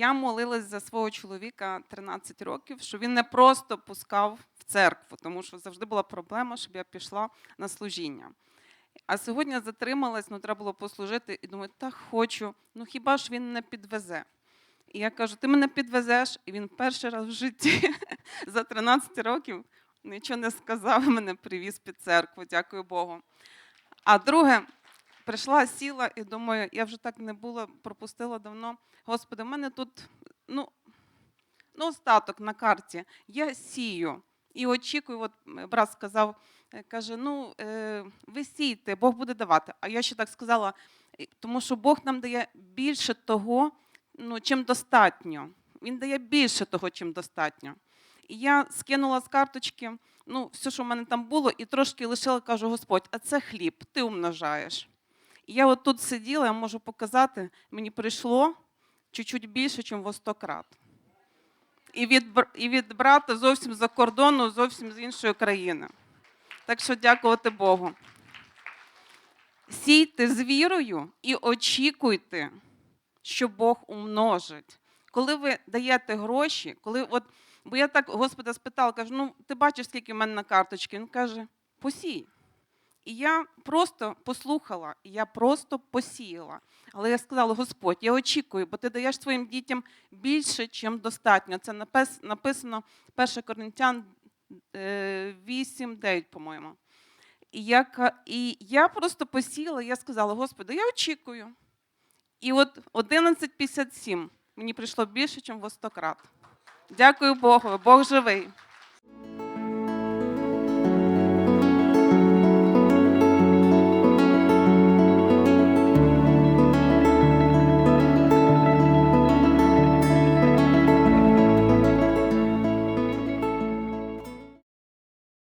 я молилась за свого чоловіка 13 років, що він не просто пускав в церкву, тому що завжди була проблема, щоб я пішла на служіння. А сьогодні затрималась, ну треба було послужити, і думаю, так хочу, ну хіба ж він не підвезе? І я кажу, ти мене підвезеш, і він перший раз в житті за 13 років нічого не сказав, мене привіз під церкву, дякую Богу. А друге, прийшла, сіла і думаю, я вже так не була, пропустила давно. Господи, в мене тут ну, ну, остаток на карті. Я сію і очікую, от брат сказав, е, каже: ну, е, ви сійте, Бог буде давати. А я ще так сказала, «Е, тому що Бог нам дає більше того, ну, чим достатньо. Він дає більше того, чим достатньо. І я скинула з карточки ну, все, що в мене там було, і трошки лишила, кажу, Господь, а це хліб, ти умножаєш. Я от тут сиділа, я можу показати, мені прийшло чуть-чуть більше, ніж во 100 крат. І від, і від брата зовсім за кордону, зовсім з іншої країни. Так що дякувати Богу. Сійте з вірою і очікуйте, що Бог умножить. Коли ви даєте гроші, коли от, бо я так Господа спитала, кажу, ну ти бачиш, скільки в мене на карточці? Він каже, посій. І я просто послухала, я просто посіяла. Але я сказала, Господь, я очікую, бо ти даєш своїм дітям більше, чим достатньо. Це напис- написано 1 Коринтян 8, 9, по-моєму. І я, і я просто посіяла, я сказала, Господи, я очікую. І от 11.57 мені прийшло більше, ніж в 100 крат. Дякую Богу, Бог живий.